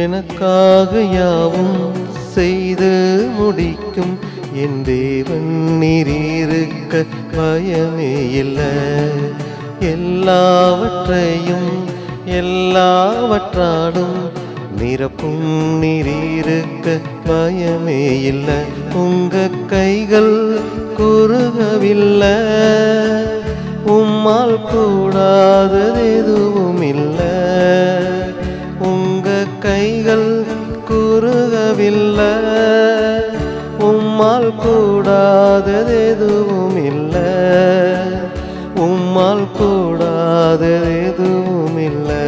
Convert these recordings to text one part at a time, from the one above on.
எனக்காக யாவும் செய்து முடிக்கும் என் தேவன் நீரிருக்க பயமே இல்லை. எல்லாவற்றையும் எல்லாவற்றாலும் நிரப்பும் நீரிருக்க பயமே இல்லை. உங்க கைகள் குறுகவில்லை. உம்மால் கூடாதது எதுவும் கைகள் குறுகவில்லை. உம்மால் கூடாதது எதுவும் இல்லை. உம்மால் கூடாதது எதுவும் இல்லை.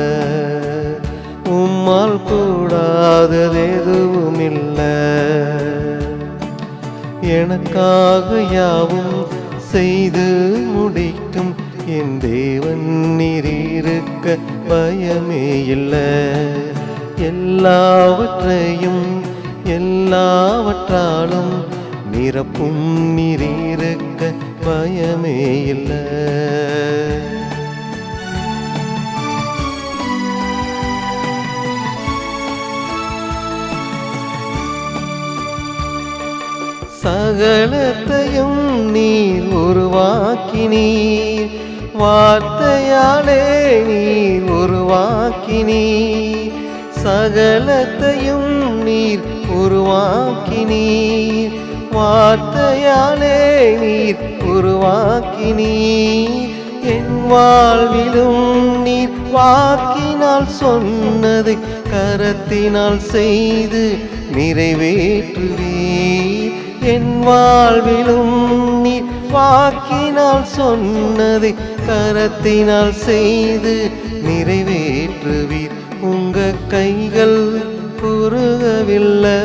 உம்மால் கூடாதது எதுவும் இல்லை. எனக்காக யாவும் செய்து முடிக்கும் என் தேவன் நீரிருக்க பயமே இல்லை. எல்லாவற்றையும் எல்லாவற்றாலும் நிரப்பும் நீரிருக்க பயமே இல்லை. சகலத்தையும் நீர் உருவாக்கினீர் வார்த்தையாலே நீர் உருவாக்கினீர். சகலத்தையும் நீர் உருவாக்கினீர். வார்த்தையாலே நீர் உருவாக்கினீர். என் வாழ்விலும் நீர் வாக்கினால் சொன்னதை கரத்தினால் செய்து நிறைவேற்றுவீர். என் வாழ்விலும் நீர் வாக்கினால் சொன்னதை கரத்தினால் செய்து நிறைவேற்றுவீர். உங்க கைகள் குறுகவில்லை.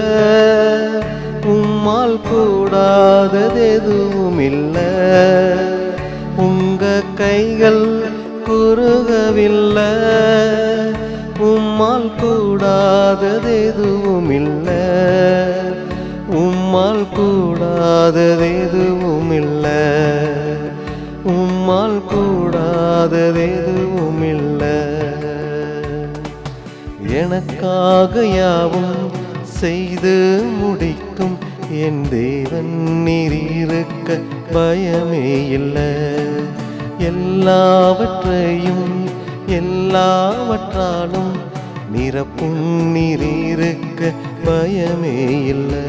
உம்மால் கூடாதது எதுவும் இல்லை உங்க கைகள் குறுகவில்லை. உம்மால் கூடாதது எதுவும் இல்லை உம்மால் கூடாதது எதுவும் இல்லை உம்மால் கூடாதது எதுவும் இல்லை எனக்காக யாவும் செய்து முடிக்கும் என் தேவன் நீரிருக்க பயமே இல்லை. எல்லாவற்றையும் எல்லாவற்றாலும் நிரப்பும் நீரிருக்க பயமே இல்லை.